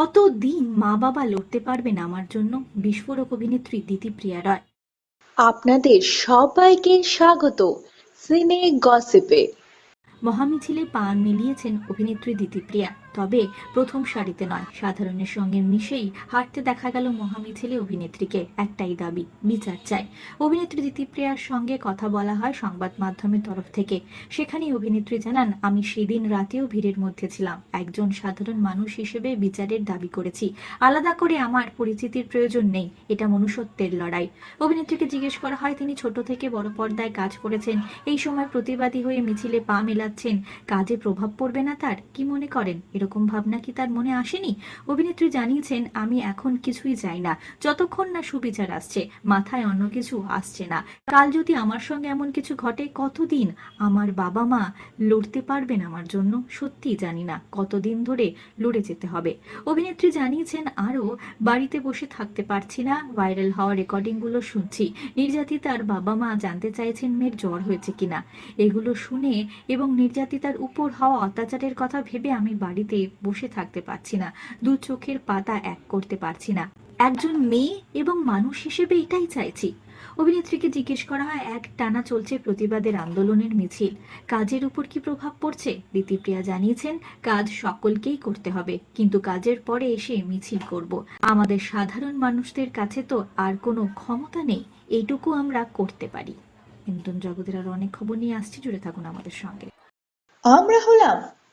কতদিন মা বাবা লড়তে পারবেন আমার জন্য বিস্ফোরক অভিনেত্রী দিতিপ্রিয়া রায়? আপনাদের সবাইকে স্বাগত সিনে গসিপে। মহামিছিলে পা মিলিয়েছেন অভিনেত্রী দিতিপ্রিয়া। তবে প্রথম সারিতে নয়। সাধারণের সঙ্গে মিশেই হাঁটতে দেখা গেল মহামিছিলে অভিনেত্রীকে, একটাই দাবি, বিচার চাই। অভিনেত্রী দিতিপ্রিয়ার সঙ্গে কথা বলা হয় সংবাদ মাধ্যমের তরফ থেকে। সেখানে অভিনেত্রী জানান, আমি সেদিন রাতেও ভিড়ের মধ্যে ছিলাম। একজন সাধারণ মানুষ হিসেবে বিচারের দাবি করেছি। আলাদা করে আমার পরিচিতির প্রয়োজন নেই। এটা মনুষ্যত্বের লড়াই। অভিনেত্রীকে জিজ্ঞেস করা হয়, তিনি ছোট থেকে বড় পর্দায় কাজ করেছেন। এই সময় প্রতিবাদী হয়ে মিছিলে পা মেলাচ্ছেন। কাজে প্রভাব পড়বে না তার? কি মনে করেন? এরকম ভাবনা কি তার মনে আসেনি? অভিনেত্রী জানিয়েছেন, আমি এখন কিছুই চাই না। যতক্ষণ না সুবিচার আসছে, মাথায় অন্য কিছু আসছে না। কাল যদি আমার সঙ্গে এমন কিছু ঘটে, কতদিন আমার বাবা মা লড়তে পারবেন আমার জন্য? সত্যিই জানি না। কতদিন ধরে লড়ে যেতে হবে। অভিনেত্রী জানিয়েছেন, আরও বাড়িতে বসে থাকতে পারছি না। ভাইরাল হওয়া রেকর্ডিংগুলো শুনছি। নির্যাতিতার বাবা মা জানতে চাইছেন মেয়ের জ্বর হয়েছে কিনা। এগুলো শুনে এবং নির্যাতিতার উপর হওয়া অত্যাচারের কথা ভেবে আমি বাড়িতে বসে থাকতে পারছি না। দু চোখের পাতা এক করতে পারছি না। একজন মেয়ে এবং মানুষ হিসেবে এটাই চাইছি। অভিনেত্রীকে জিজ্ঞেস করা হয়, এক টানা চলছে প্রতিবাদের আন্দোলনের মিছিল। কাজের উপর কি প্রভাব পড়ছে? দিতিপ্রিয়া জানিয়েছেন, কাজ সকলকেই করতে হবে, কিন্তু কাজের পরে এসে মিছিল করব। আমাদের সাধারণ মানুষদের কাছে তো আর কোনো ক্ষমতা নেই। এইটুকু আমরা করতে পারি। বিনোদন জগতের আরও অনেক খবর নিয়ে আসছি। জুড়ে থাকুন আমাদের সঙ্গে। আমরা হলাম